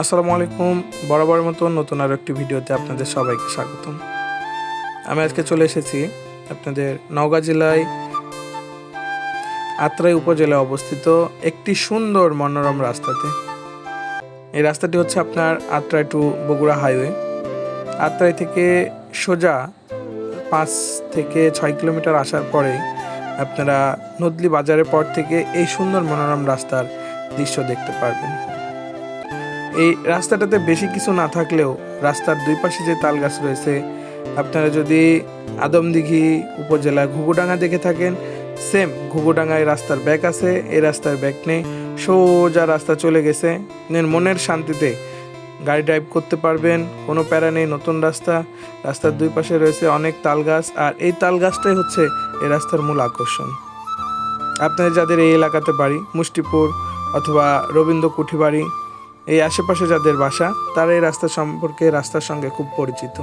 আসসালামু আলাইকুম। বরাবর মতন নতুন আরও একটি ভিডিওতে আপনাদের সবাইকে স্বাগতম। আমি আজকে চলে এসেছি আপনাদের নওগাঁ জেলায় আত্রাই উপজেলায় অবস্থিত একটি সুন্দর মনোরম রাস্তাতে। এই রাস্তাটি হচ্ছে আপনার আত্রাই টু বগুড়া হাইওয়ে। আত্রাই থেকে সোজা পাঁচ থেকে ছয় কিলোমিটার আসার পরে আপনারা নদলি বাজারের পর থেকে এই সুন্দর মনোরম রাস্তার দৃশ্য দেখতে পারবেন। এই রাস্তাটাতে বেশি কিছু না থাকলেও রাস্তার দুই পাশে যে তাল গাছ রয়েছে, আপনারা যদি আদমদিঘি উপজেলা ঘুঘুডাঙ্গা দেখে থাকেন সেম ঘুঘুডাঙ্গায় রাস্তার ব্যাক আছে, এই রাস্তার ব্যাক নেই। সোজা রাস্তা চলে গেছে। মনের শান্তিতে গাড়ি ড্রাইভ করতে পারবেন, কোনো প্যারা নেই, নতুন রাস্তা। রাস্তার দুই পাশে রয়েছে অনেক তাল গাছ আর এই তাল গাছটাই হচ্ছে এই রাস্তার মূল আকর্ষণ। আপনাদের যাদের এই এলাকাতে বাড়ি, মুষ্টিপুর অথবা রবীন্দ্র কুঠিবাড়ি এই আশেপাশে যাদের বাসা তারা এই রাস্তা সম্পর্কে, রাস্তার সঙ্গে খুব পরিচিত।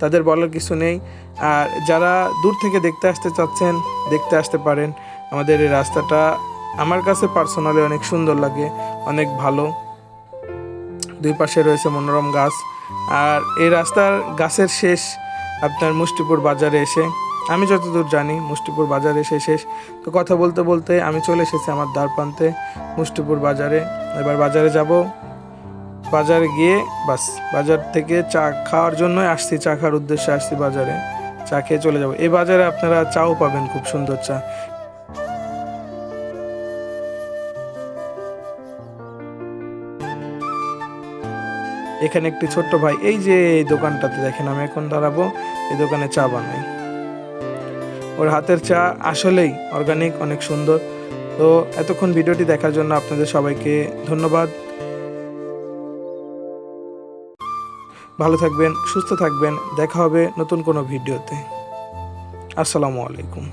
তাদের বলার কিছু নেই। আর যারা দূর থেকে দেখতে আসতে চাচ্ছেন, দেখতে আসতে পারেন। আমাদের এই রাস্তাটা আমার কাছে পার্সোনালি অনেক সুন্দর লাগে, অনেক ভালো। দুই পাশে রয়েছে মনোরম গাছ। আর এই রাস্তার গাছের শেষ আপনার মুষ্টিপুর বাজারে এসে, আমি যতদূর জানি মুষ্টিপুর বাজারে এসে শেষ। তো কথা বলতে বলতে আমি চলে এসেছি আমার দ্বার প্রান্তে, মুষ্টিপুর বাজারে। এবার বাজারে যাব। বাজারে গিয়ে বাস, বাজার থেকে চা খাওয়ার জন্যই আসছি, চা খাওয়ার উদ্দেশ্যে আসছি বাজারে। চা খেয়ে চলে যাব। এই বাজারে আপনারা চাও পাবেন খুব সুন্দর চা। এখানে একটি ছোট্ট ভাই, এই যে এই দোকানটাতে দেখেন, আমি এখন দাঁড়াবো, এই দোকানে চা বানাই। ওর হাতের চা আসলেই অর্গানিক অনেক সুন্দর। তো এতক্ষণ ভিডিওটি দেখার জন্য আপনাদের সবাইকে ধন্যবাদ। ভালো থাকবেন সুস্থ থাকবেন। দেখা হবে নতুন কোনো ভিডিওতে। আসসালামু আলাইকুম।